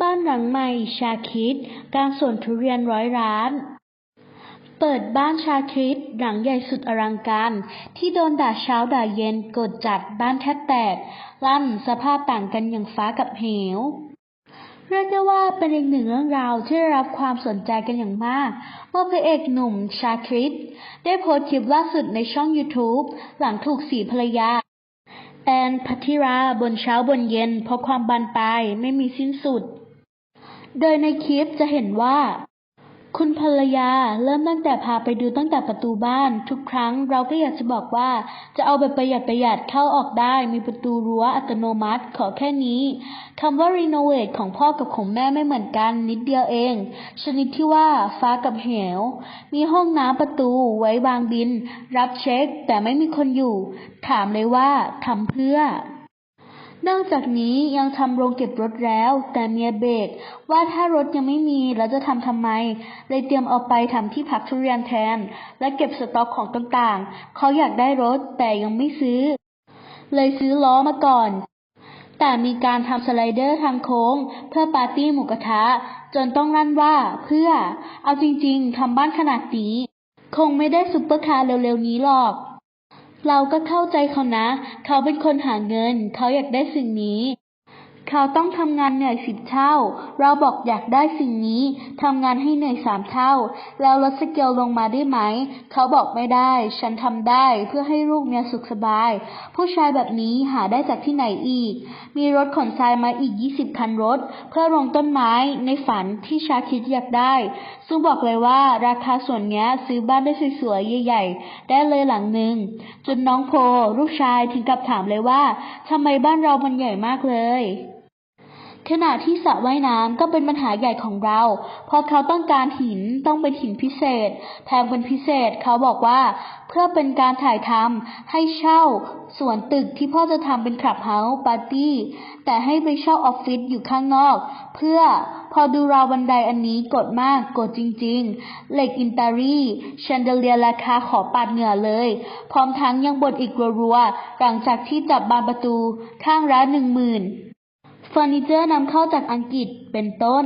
บ้านหลังใหม่ชาคิดกลางสวนทุเรียนร้อยร้าน เปิดบ้านชาคริตหลังใหญ่สุดอลังการ ที่โดนด่าเช้าด่าเย็นกดจัดบ้านแทบแตกลั่นสภาพต่างกันอย่างฟ้ากับเหวเรียกได้ว่าเป็นอีกหนึ่งเรื่องราวที่ได้รับความสนใจกันอย่างมาก เมื่อพระเอกหนุ่มชาคริตได้โพสต์คลิปล่าสุดในช่อง YouTube หลังถูกสีภรรยา แอนพัทธิราบนเช้าบนเย็นเพราะความบานปลายไม่มีสิ้นสุด โดยในคลิปจะเห็นว่า คุณภรรยาเริ่มตั้งแต่พาไปดูตั้งแต่ประตูบ้าน ทุกครั้งเราก็อยากจะบอกว่า จะเอาแบบประหยัดประหยัดเข้าออกได้ มีประตูรั้วอัตโนมัติขอแค่นี้คำว่า renovate ของพ่อกับของแม่ไม่เหมือนกันนิดเดียวเอง ชนิดที่ว่าฟ้ากับเหว มีห้องน้ำประตูไว้วางบิน รับเช็คแต่ไม่มีคนอยู่ ถามเลยว่าทำเพื่อ นอกจากนี้ยังทำโรงเก็บรถแล้ว แต่เมียเบรกว่าถ้ารถยังไม่มีแล้วจะทำทำไม เลยเตรียมเอาไปทำที่พักทุเรียนแทน และเก็บสต็อกของต่างๆ เขาอยากได้รถแต่ยังไม่ซื้อ เลยซื้อล้อมาก่อน แต่มีการทำสไลเดอร์ทางโค้ง เพื่อปาร์ตี้หมูกระทะ จนต้องรั่นว่าเพื่อ เอาจริงๆทำบ้านขนาดนี้ คงไม่ได้ซุปเปอร์คาร์เร็วๆนี้หรอก เราก็เข้าใจเขานะ เขาเป็นคนหาเงิน เขาอยากได้สิ่งนี้ เขาต้องทำงานเหนื่อยสิบเท่า เราบอกอยากได้สิ่งนี้ทำงานให้เหนื่อยสามเท่า แล้วลดสเกลลงมาได้ไหม เขาบอกไม่ได้ ฉันทำได้เพื่อให้ลูกเมียสุขสบาย ผู้ชายแบบนี้หาได้จากที่ไหนอีก มีรถขนทรายมาอีกยี่สิบคันรถ เพื่อลงต้นไม้ในฝันที่ชาคิดอยากได้ ซึ่งบอกเลยว่าราคาส่วนเนี้ยซื้อบ้านได้สวยๆใหญ่ๆ ได้เลยหลังหนึ่งจนน้องโพลูกชายถึงกับถามเลยว่าทำไมบ้านเรามันใหญ่มากเลย ขณะที่สระว่ายน้ำก็เป็นปัญหาใหญ่ของเรา เพราะเขาต้องการหินต้องเป็นหินพิเศษ แพงเป็นพิเศษเขาบอกว่า เพื่อเป็นการถ่ายทำให้เช่าส่วนตึกที่พ่อจะทำเป็นคลับเฮาส์ปาร์ตี้ แต่ให้ไปเช่าออฟฟิศอยู่ข้างนอก เพื่อพอดูราวบันไดอันนี้กดมากกดจริง ๆ เหล็กอินตารีแชนเดเลียราคาขอปาดเหงื่อเลย พร้อมทั้งยังบ่นอีกรัวๆหลังจากที่จับบานประตูข้างละหนึ่งหมื่น เฟอร์นิเจอร์นำเข้าจากอังกฤษเป็นต้น